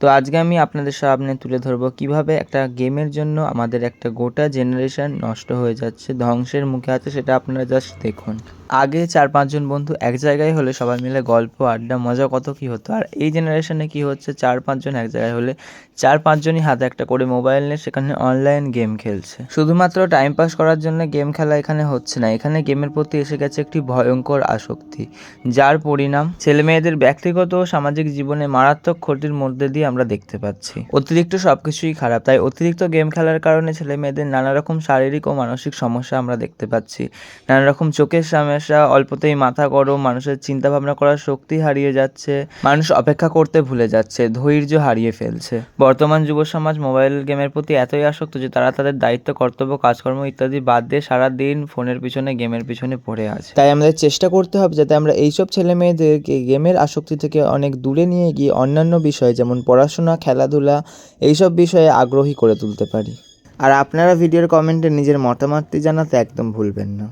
তো আজকে আমি আপনাদের সামনে তুলে ধরবো কীভাবে একটা গেমের জন্য আমাদের একটা গোটা জেনারেশন নষ্ট হয়ে যাচ্ছে, ধ্বংসের মুখে আছে, সেটা আপনারা জাস্ট দেখুন। আগে চার পাঁচজন বন্ধু এক জায়গায় হলে সবাই মিলে গল্প, আড্ডা, মজা, কত কি হতো? আর এই জেনারেশনে কি হচ্ছে? চার পাঁচজন এক জায়গায় হলে চার পাঁচজনই হাতে একটা করে মোবাইল নিয়ে সেখানে অনলাইন গেম খেলছে। শুধুমাত্র টাইম পাস করার জন্য গেম খেলা এখানে হচ্ছে না। এখানে গেমের প্রতি এসে গেছে একটি ভয়ঙ্কর আসক্তি, যার পরিণাম ছেলে মেয়েদের ব্যক্তিগত ও সামাজিক জীবনে মারাত্মক ক্ষতির মধ্যে দিয়ে আমরা দেখতে পাচ্ছি। অতিরিক্ত সবকিছুই খারাপ, তাই অতিরিক্ত গেম খেলার কারণে ছেলে মেয়েদের নানা রকম শারীরিক ও মানসিক সমস্যা আমরা দেখতে পাচ্ছি। নানা রকম চোখের সমস্যা অল্পতেই মাথা গরম, মানুষের চিন্তা ভাবনা করার শক্তি হারিয়ে যাচ্ছে, মানুষ অপেক্ষা করতে ভুলে যাচ্ছে, ধৈর্য হারিয়ে ফেলছে। বর্তমান যুব সমাজ মোবাইল গেমের প্রতি এতই আসক্ত যে তারা তাদের দায়িত্ব, কর্তব্য, কাজকর্ম ইত্যাদি বাদ দিয়ে সারা দিন ফোনের পিছনে, গেমের পিছনে পড়ে আছে। তাই আমাদের চেষ্টা করতে হবে যাতে আমরা এইসব ছেলে মেয়েদেরকে গেমের আসক্তি থেকে অনেক দূরে নিয়ে গিয়ে অন্যান্য বিষয়, যেমন পড়াশোনা, খেলাধুলা, এইসব বিষয়ে আগ্রহী করে তুলতে পারি। আর আপনারা ভিডিওর কমেন্টে নিজের মতামতটি জানাতে একদম ভুলবেন না।